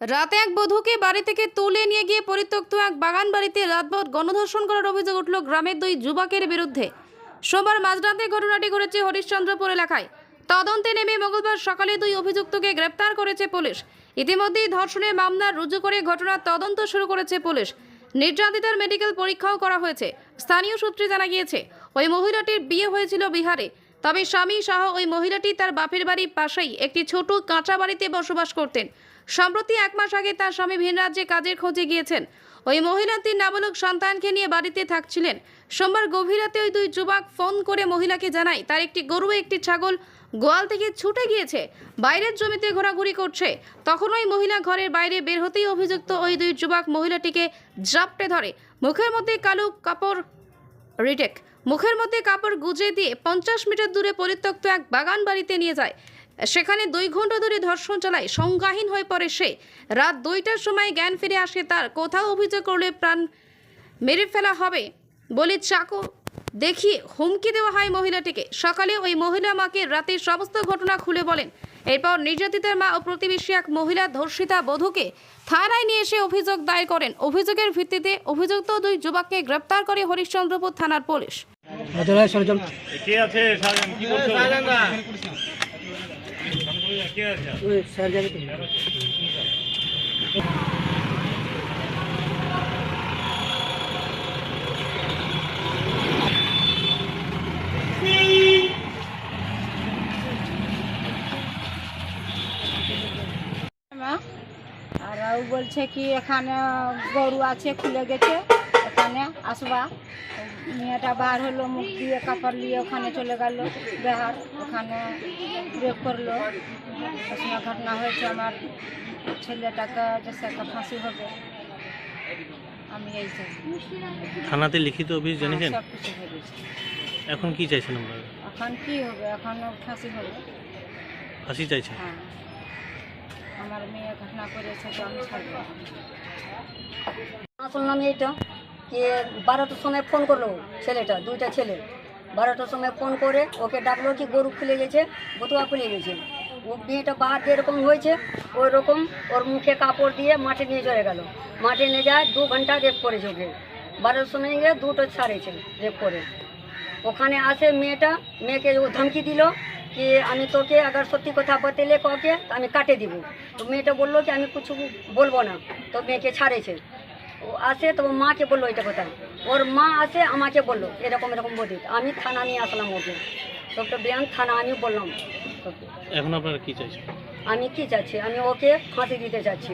রাতে এক বধূকে বাড়ি থেকে তুলে নিয়ে গিয়ে পরিত্যক্ত এক বাগান বাড়িতে রাতভর গণধর্ষণ করার অভিযোগ উঠল গ্রামের দুই যুবকের বিরুদ্ধে। সোমবার মাঝরাতে ঘটনাটি ঘটেছে হরিশ্চন্দ্রপুর এলাকায়। তদন্তে নেমে মঙ্গলবার সকালে দুই অভিযুক্তকে গ্রেপ্তার করেছে পুলিশ। ইতিমধ্যেই ধর্ষণের মামলা রুজু করে ঘটনার তদন্ত শুরু করেছে পুলিশ। নির্যাতিতার মেডিকেল পরীক্ষাও করা হয়েছে, স্থানীয় সূত্রে জানা গিয়েছে, ওই মহিলাটির বিয়ে হয়েছিল বিহারে। তবে স্বামী সহ ওই মহিলাটি তার বাপের বাড়ির পাশেই একটি ছোট কাঁচা বাড়িতে বসবাস করতেন। সম্প্রতি এক মাস আগে তার স্বামী ভিন রাজ্যে কাজের খোঁজে গিয়েছেন। ওই মহিলাটি নাবালক সন্তানকে নিয়ে বাড়িতে থাকছিলেন। সোমবার গভীর রাতে ওই দুই যুবক ফোন করে মহিলাকে জানায়, তার একটি গরু একটি ছাগল গোয়াল থেকে ছুটে গিয়েছে, বাইরের জমিতে ঘোরাঘুরি করছে। তখন ওই মহিলা ঘরের বাইরে বের হতেই অভিযুক্ত ওই দুই যুবক মহিলাটিকে জাপটে ধরে। মুখের মধ্যে কালো কাপড় রিটেক, মুখের মধ্যে কাপড় গুজে দিয়ে পঞ্চাশ মিটার দূরে পরিত্যক্ত এক বাগান বাড়িতে নিয়ে যায়। সেখানে দুই ঘণ্টা ধরে ধর্ষণ চালায় সংজ্ঞাহীন হয়ে পড়ে সে। রাত দুইটার সময় জ্ঞান ফিরে আসে তার। কোথাও অভিযোগ করলে প্রাণ মেরে ফেলা হবে বলে চাকু দেখিয়ে হুমকি দেওয়া হয় মহিলাটিকে। সকালে ওই মহিলা মাকে রাতের সমস্ত ঘটনা খুলে বলেন। এরপর নির্যাতিতার মা ও প্রতিবেশী এক মহিলা ধর্ষিতা বধূকে থানায় নিয়ে এসে অভিযোগ দায়ের করেন। অভিযোগের ভিত্তিতে অভিযুক্ত দুই যুবককে গ্রেপ্তার করে হরিশ্চন্দ্রপুর থানার পুলিশ। ও বলছে কি এখানে গরু আছে খুলে গেছে এখানে আসবা মেয়েটা বার হলো মুখ দিয়ে কাপড় নিয়ে ওখানে চলে গেল বেহার ওখানে রেপ করল। ওখানে ঘটনা হয়েছে আমার ছেলেটাকে জেসে একটা ফাঁসি হবে। আমি এই চাই থানাতে লিখিত অভিযোগ জানিয়েছেন? সব কিছু ভেবেছি। এখন কি চাইছেন আপনারা? এখন কি হবে? এখন ফাঁসি হবে। ফাঁসি চাইছেন? হ্যাঁ। আমার মেয়ে ঘটনা করেছে তো আমি ছাড়বো। শুনলাম এইটা যে বারোটার সময় ফোন করল ছেলেটা দুইটা ছেলে। বারোটার সময় ফোন করে ওকে ডাকলো কি গরু খুলে গেছে বতুয়া খুলে গেছে। ও মেয়েটা বাহার যেরকম হয়েছে ওই রকম ওর মুখে কাপড় দিয়ে মাঠে নিয়ে চলে গেল। মাঠে নিয়ে যায়, দু ঘণ্টা রেপ করেছে ওকে। বারোটার সময় গিয়ে দুটো ছাড়েছে রেপ করে। ওখানে আসে মেয়েটা, মেয়েকে ও ধমকি দিল কি আমি তোকে আবার সত্যি কথা বতেলে কাউকে তো আমি কাটে দিব। তো মেয়েটা বলল কি আমি কিছু বলব না। তো মেয়েকে ছাড়েছে। ও আসে, তো মাকে বলল এটা কথা ওর মা আসে আমাকে বলল এরকম এরকম বলি আমি থানা নিয়ে আসলাম ওকে। ডক্টর বিয়ান থানা আমি বললাম এখন আপনারা কি চাইছেন? আমি কি চাচ্ছি? আমি ওকে ফাঁসি দিতে চাচ্ছি।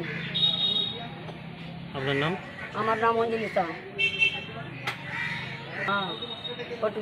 আপনার নাম? আমার নাম অঞ্জলি শাহ। হ্যাঁ ফটো